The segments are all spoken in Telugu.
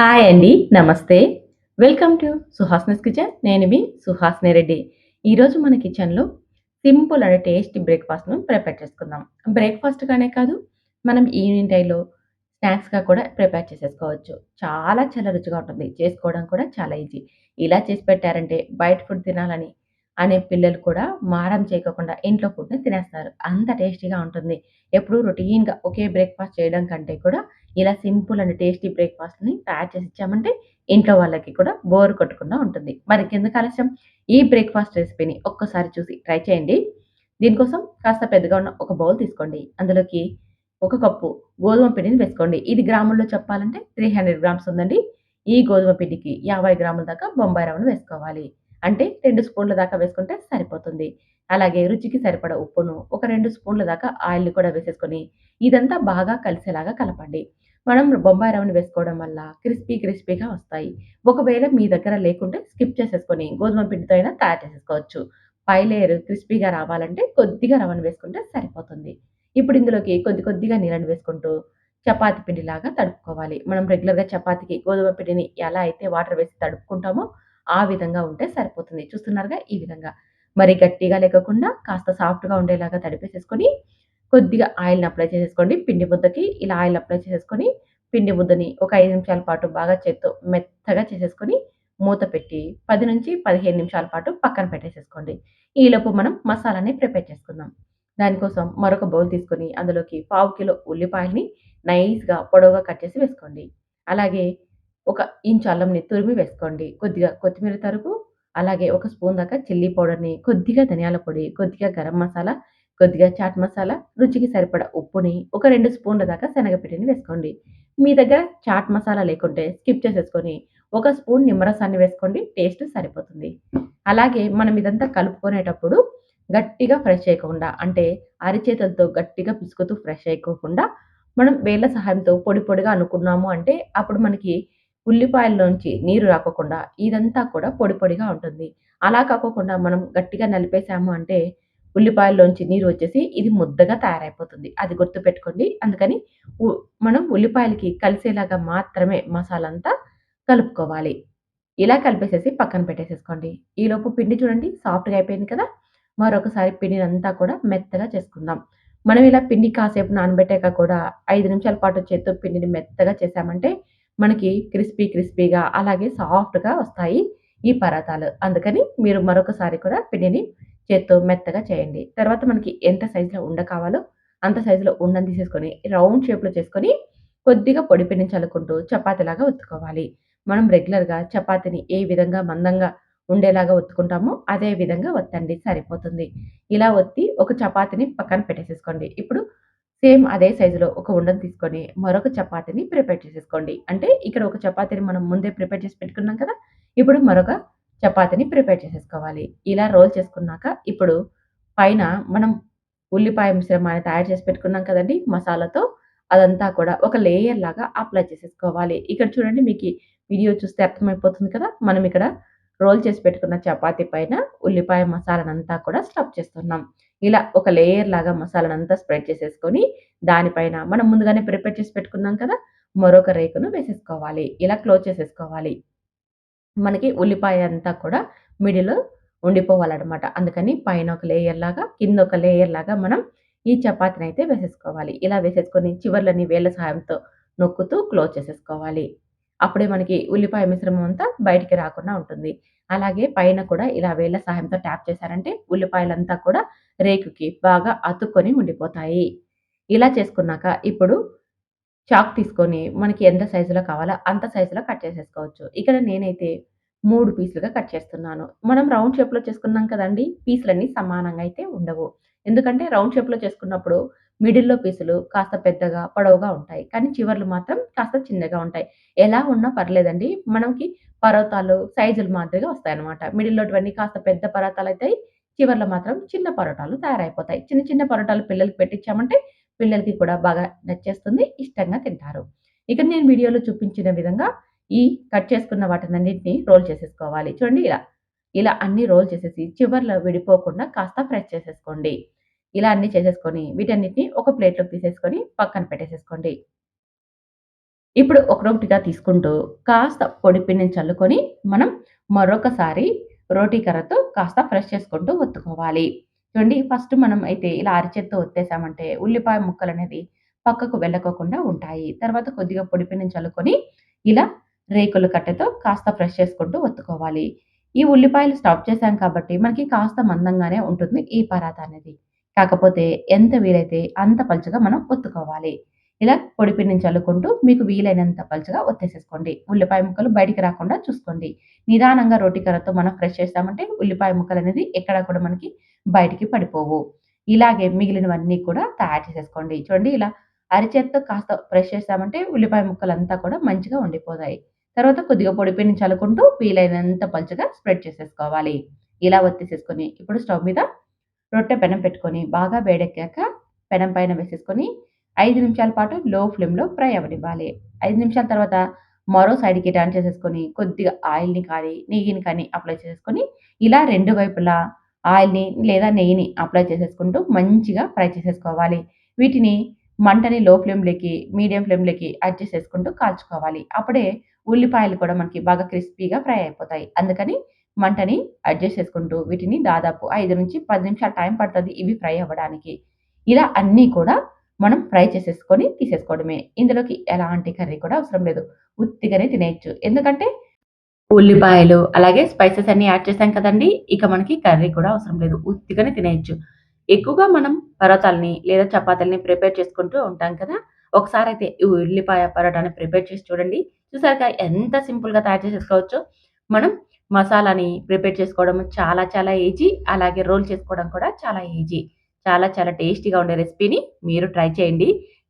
హాయ్ అండి. నమస్తే. వెల్కమ్ టు సుహాస్నస్ కిచెన్. నేను మీ సుహాస్నే రెడ్డి. ఈరోజు మన కిచెన్‌లో సింపుల్ అండ్ టేస్టీ బ్రేక్‌ఫాస్ట్‌ను ప్రిపేర్ చేసుకుందాం. బ్రేక్‌ఫాస్ట్‌గానే కాదు, మనం ఈవినింగ్ టైంలో స్నాక్స్‌గా కూడా ప్రిపేర్ చేసేసుకోవచ్చు. చాలా చాలా రుచిగా ఉంటుంది. చేసుకోవడం కూడా చాలా ఈజీ. ఇలా చేసి పెట్టారంటే బయట ఫుడ్ తినాలని అనే పిల్లలు కూడా మారం చేయకుండా ఇంట్లో ఫుడ్‌ని తినేస్తారు. అంత టేస్టీగా ఉంటుంది. ఎప్పుడు రొటీన్‌గా ఒకే బ్రేక్‌ఫాస్ట్ చేయడం కంటే కూడా ఇలా సింపుల్ అండ్ టేస్టీ బ్రేక్‌ఫాస్ట్‌ని తయారు చేసి ఇచ్చామంటే ఇంట్లో వాళ్ళకి కూడా బోర్ కొట్టకుండా ఉంటుంది. మరి ఎందుకు ఆలస్యం ఈ బ్రేక్‌ఫాస్ట్ రెసిపీని ఒక్కసారి చూసి ట్రై చేయండి. దీనికోసం కాస్త పెద్దగా ఉన్న ఒక బౌల్ తీసుకోండి. అందులోకి ఒక కప్పు గోధుమ పిండిని వేసుకోండి. ఇది గ్రాముల్లో చెప్పాలంటే 300 గ్రామ్స్ ఉందండి. ఈ గోధుమ పిండికి 50 గ్రాముల దాకా బొంబాయి రవ్వను వేసుకోవాలి. అంటే రెండు స్పూన్ల దాకా వేసుకుంటే సరిపోతుంది. అలాగే రుచికి సరిపడ ఉప్పును, ఒక రెండు స్పూన్ల దాకా ఆయిల్‌ని కూడా వేసేసుకొని ఇదంతా బాగా కలిసేలాగా కలపండి. మనం బొంబాయి రవ్వను వేసుకోవడం వల్ల క్రిస్పీ క్రిస్పీగా వస్తాయి. ఒకవేళ మీ దగ్గర లేకుంటే స్కిప్ చేసేసుకొని గోధుమ పిండితో అయినా తయారు చేసేసుకోవచ్చు. పై లేయర్ క్రిస్పీగా రావాలంటే కొద్దిగా రవ్వను వేసుకుంటే సరిపోతుంది. ఇప్పుడు ఇందులోకి కొద్ది కొద్దిగా నీళ్ళని వేసుకుంటూ చపాతి పిండిలాగా తడుపుకోవాలి. మనం రెగ్యులర్‌గా చపాతీకి గోధుమ పిండిని ఎలా అయితే వాటర్ వేసి తడుపుకుంటామో ఆ విధంగా ఉంటే సరిపోతుంది. చూస్తున్నారుగా ఈ విధంగా. మరి గట్టిగా లేకుండా కాస్త సాఫ్ట్‌గా ఉండేలాగా తడిపేసేసుకొని కొద్దిగా ఆయిల్‌ని అప్లై చేసేసుకోండి. పిండి ముద్దకి ఇలా ఆయిల్ అప్లై చేసేసుకొని పిండి ముద్దని ఒక ఐదు నిమిషాల పాటు బాగా చేత్తో మెత్తగా చేసేసుకొని మూత పెట్టి 10-15 నిమిషాల పాటు పక్కన పెట్టేసేసుకోండి. ఈలోపు మనం మసాలాని ప్రిపేర్ చేసుకుందాం. దానికోసం మరొక బౌల్ తీసుకొని అందులోకి పావు కిలో ఉల్లిపాయల్ని నైస్‌గా పొడవుగా కట్ చేసి వేసుకోండి. అలాగే ఒక ఇంచు అల్లంని తురిమి వేసుకోండి. కొద్దిగా కొత్తిమీర తరుగు, అలాగే ఒక స్పూన్ దాకా చిల్లీ పౌడర్‌ని, కొద్దిగా ధనియాల పొడి, కొద్దిగా గరం మసాలా, కొద్దిగా చాట్ మసాలా, రుచికి సరిపడా ఉప్పుని, ఒక రెండు స్పూన్ల దాకా శనగపిండిని వేసుకోండి. మీ దగ్గర చాట్ మసాలా లేకుంటే స్కిప్ చేసేసుకొని ఒక స్పూన్ నిమ్మరసాన్ని వేసుకోండి. టేస్ట్ సరిపోతుంది. అలాగే మనం ఇదంతా కలుపుకునేటప్పుడు గట్టిగా ఫ్రెష్ చేయకుండా అంటే అరిచేతులతో గట్టిగా పిసుకుతూ ఫ్రెష్ చేయకోకుండా మనం వేళ్ళ సహాయంతో పొడి పొడిగా అనుకున్నాము అంటే అప్పుడు మనకి ఉల్లిపాయల్లోంచి నీరు రాకోకుండా ఇదంతా కూడా పొడి పొడిగా ఉంటుంది. అలా కాకోకుండా మనం గట్టిగా నలిపేసాము అంటే ఉల్లిపాయల్లోంచి నీరు వచ్చేసి ఇది ముద్దగా తయారైపోతుంది. అది గుర్తుపెట్టుకోండి. అందుకని ఉ మనం ఉల్లిపాయలకి కలిసేలాగా మాత్రమే మసాలా అంతా కలుపుకోవాలి. ఇలా కలిపేసేసి పక్కన పెట్టేసేసుకోండి. ఈలోపు పిండి చూడండి సాఫ్ట్‌గా అయిపోయింది కదా! మరొకసారి పిండినంతా కూడా మెత్తగా చేసుకుందాం. మనం ఇలా పిండి కాసేపు నానబెట్టాక కూడా ఐదు నిమిషాల పాటు చేత్తో పిండిని మెత్తగా చేసామంటే మనకి క్రిస్పీ క్రిస్పీగా అలాగే సాఫ్ట్‌గా వస్తాయి ఈ పరాతాలు. అందుకని మీరు మరొకసారి కూడా పిండిని చేత్తో మెత్తగా చేయండి. తర్వాత మనకి ఎంత సైజులో ఉండ కావాలో అంత సైజులో ఉండని తీసేసుకొని రౌండ్ షేప్‌లో చేసుకొని కొద్దిగా పొడి పిండిని చల్లుకుంటూ చపాతీలాగా ఒత్తుకోవాలి. మనం రెగ్యులర్‌గా చపాతీని ఏ విధంగా మందంగా ఉండేలాగా ఒత్తుకుంటామో అదే విధంగా ఒత్తండి సరిపోతుంది. ఇలా ఒత్తి ఒక చపాతీని పక్కన పెట్టేసేసుకోండి. ఇప్పుడు సేమ్ అదే సైజులో ఒక ఉండను తీసుకొని మరొక చపాతీని ప్రిపేర్ చేసేసుకోండి. అంటే ఇక్కడ ఒక చపాతీని మనం ముందే ప్రిపేర్ చేసి పెట్టుకున్నాం కదా! ఇప్పుడు మరొక చపాతీని ప్రిపేర్ చేసేసుకోవాలి. ఇలా రోల్ చేసుకున్నాక ఇప్పుడు పైన మనం ఉల్లిపాయ మిశ్రమాన్ని తయారు చేసి పెట్టుకున్నాం కదండి మసాలాతో. అదంతా కూడా ఒక లేయర్ లాగా అప్లై చేసేసుకోవాలి. ఇక్కడ చూడండి మీకు వీడియో చూస్తే అర్థమైపోతుంది కదా! మనం ఇక్కడ రోల్ చేసి పెట్టుకున్న చపాతీ పైన ఉల్లిపాయ మసాలానంతా కూడా స్టఫ్ చేస్తున్నాం. ఇలా ఒక లేయర్ లాగా మసాలానంతా స్ప్రెడ్ చేసేసుకొని దానిపైన మనం ముందుగానే ప్రిపేర్ చేసి పెట్టుకున్నాం కదా! మరొక రేకును వేసేసుకోవాలి. ఇలా క్లోజ్ చేసేసుకోవాలి. మనకి ఉల్లిపాయ అంతా కూడా మిడిలో ఉండిపోవాలన్నమాట అందుకని పైన ఒక లేయర్ లాగా, కింద ఒక లేయర్ లాగా మనం ఈ చపాతీనైతే వేసేసుకోవాలి. ఇలా వేసేసుకొని చివర్లని వేళ్ళ సహాయంతో నొక్కుతూ క్లోజ్ చేసేసుకోవాలి. అప్పుడే మనకి ఉల్లిపాయ మిశ్రమం అంతా బయటికి రాకుండా ఉంటుంది. అలాగే పైన కూడా ఇలా వేళ్ళ సహాయంతో ట్యాప్ చేశారంటే ఉల్లిపాయలంతా కూడా రేకుకి బాగా అతుక్కొని ఉండిపోతాయి. ఇలా చేసుకున్నాక ఇప్పుడు చాక్ తీసుకొని మనకి ఎంత సైజులో కావాలో అంత సైజులో కట్ చేసేసుకోవచ్చు. ఇక్కడ నేనైతే మూడు పీసులుగా కట్ చేస్తున్నాను. మనం రౌండ్ షేప్‌లో చేసుకున్నాం కదండి పీసులన్నీ సమానంగా అయితే ఉండవు. ఎందుకంటే రౌండ్ షేప్‌లో చేసుకున్నప్పుడు మిడిల్‌లో పీసులు కాస్త పెద్దగా, పొడవుగా ఉంటాయి. కానీ చివర్లు మాత్రం కాస్త చిన్నగా ఉంటాయి. ఎలా ఉన్నా పర్లేదండి. మనకి పర్వతాలు సైజులు మాదిరిగా వస్తాయన్నమాట. మిడిల్‌లోటివన్నీ కాస్త పెద్ద పర్వతాలు అవుతాయి చివర్లో మాత్రం చిన్న పరోటాలు తయారైపోతాయి. చిన్న చిన్న పరోటాలు పిల్లలకి పెట్టించామంటే పిల్లలకి కూడా బాగా నచ్చేస్తుంది. ఇష్టంగా తింటారు. ఇక నేను వీడియోలో చూపించిన విధంగా ఈ కట్ చేసుకున్న వాటినన్నింటినీ రోల్ చేసేసుకోవాలి. చూడండి ఇలా. ఇలా అన్ని రోల్ చేసేసి చివర్లో విడిపోకుండా కాస్త ప్రెస్ చేసేసుకోండి. ఇలా అన్ని చేసేసుకొని వీటన్నిటిని ఒక ప్లేట్‌లోకి తీసేసుకొని పక్కన పెట్టేసేసుకోండి. ఇప్పుడు ఒకరొకటిగా తీసుకుంటూ కాస్త పొడి పిండిని చల్లుకొని మనం మరొకసారి రోటీ కర్రతో కాస్త ఫ్రెష్ చేసుకుంటూ ఒత్తుకోవాలి. చూడండి ఫస్ట్ మనం అయితే ఇలా అరిచేత్తో ఒత్తేసామంటే ఉల్లిపాయ ముక్కలు అనేది పక్కకు వెళ్ళకోకుండా ఉంటాయి. తర్వాత కొద్దిగా పొడి పిండిని చల్లుకొని ఇలా రేకుల కట్టెతో కాస్త ఫ్రెష్ చేసుకుంటూ ఒత్తుకోవాలి. ఈ ఉల్లిపాయలు స్టాప్ చేశాం కాబట్టి మనకి కాస్త మందంగానే ఉంటుంది ఈ పరాత అనేది. కాకపోతే ఎంత వీలైతే అంత పలుచగా మనం ఒత్తుకోవాలి. ఇలా పొడి చల్లుకుంటూ మీకు వీలైనంత పలుచగా ఒత్తేసేసుకోండి. ఉల్లిపాయ ముక్కలు బయటికి రాకుండా చూసుకోండి. నిదానంగా రోటి కర్రతో మనం ఫ్రెష్ చేస్తామంటే ఉల్లిపాయ ముక్కలు అనేది ఎక్కడ కూడా మనకి బయటికి పడిపోవు. ఇలాగే మిగిలినవన్నీ కూడా తయారు చేసేసుకోండి. చూడండి ఇలా అరిచేత్తో కాస్త ప్రెస్ చేస్తామంటే ఉల్లిపాయ ముక్కలంతా కూడా మంచిగా ఉండిపోతాయి. తర్వాత కొద్దిగా పొడి పిండిని చల్లుకుంటూ వీలైనంత పలుచగా స్ప్రెడ్ చేసేసుకోవాలి. ఇలా ఒత్తేసేసుకొని ఇప్పుడు స్టవ్ మీద రొట్టె పెనం పెట్టుకొని బాగా వేడెక్కాక పెనం పైన వేసేసుకొని ఐదు నిమిషాల పాటు లో ఫ్లేమ్‌లో ఫ్రై అవ్వనివ్వాలి. ఐదు నిమిషాల తర్వాత మరో సైడ్‌కి టర్న్ చేసేసుకొని కొద్దిగా ఆయిల్‌ని కానీ, నెయ్యిని కానీ అప్లై చేసేసుకొని ఇలా రెండు వైపులా ఆయిల్‌ని లేదా నెయ్యిని అప్లై చేసేసుకుంటూ మంచిగా ఫ్రై చేసేసుకోవాలి. వీటిని మంటని లో ఫ్లేమ్‌లోకి, మీడియం ఫ్లేమ్‌లోకి అడ్జస్ట్ చేసుకుంటూ కాల్చుకోవాలి. అప్పుడే ఉల్లిపాయలు కూడా మనకి బాగా క్రిస్పీగా ఫ్రై అయిపోతాయి. అందుకని మంటని అడ్జస్ట్ చేసుకుంటూ వీటిని దాదాపు 5-10 నిమిషాలు టైం పడుతుంది ఇవి ఫ్రై అవ్వడానికి. ఇలా అన్నీ కూడా మనం ఫ్రై చేసేసుకొని తీసేసుకోవడమే. ఇందులోకి ఎలాంటి కర్రీ కూడా అవసరం లేదు. ఉత్తిగానే తినేయచ్చు ఎందుకంటే ఉల్లిపాయలు, అలాగే స్పైసెస్ అన్ని యాడ్ చేసాం కదండీ! ఇక మనకి కర్రీ కూడా అవసరం లేదు. ఉత్తిగానే తినేయొచ్చు. ఎక్కువగా మనం పరోటాలని లేదా చపాతీలని ప్రిపేర్ చేసుకుంటూ ఉంటాం కదా! ఒకసారైతే ఈ ఉల్లిపాయ పరోటాని ప్రిపేర్ చేసి చూడండి. చూసారుగా ఎంత సింపుల్‌గా తయారు చేసేసుకోవచ్చు మనం మసాలాని ప్రిపేర్ చేసుకోవడం చాలా చాలా ఈజీ. అలాగే రోల్ చేసుకోవడం కూడా చాలా ఈజీ. చాలా చాలా టేస్టీగా ఉండే రెసిపీని మీరు ట్రై చేయండి.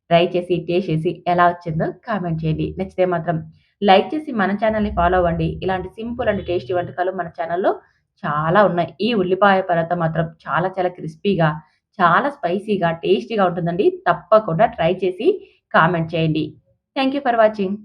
ట్రై చేసి, టేస్ట్ చేసి ఎలా వచ్చిందో కామెంట్ చేయండి. నచ్చితే మాత్రం లైక్ చేసి మన ఛానల్ని ఫాలో అవ్వండి. ఇలాంటి సింపుల్ అండ్ టేస్టీ వంటకాలు మన ఛానల్లో చాలా ఉన్నాయి. ఈ ఉల్లిపాయ పరత మాత్రం చాలా చాలా క్రిస్పీగా, చాలా స్పైసీగా, టేస్టీగా ఉంటుందండి. తప్పకుండా ట్రై చేసి కామెంట్ చేయండి. Thank you for watching.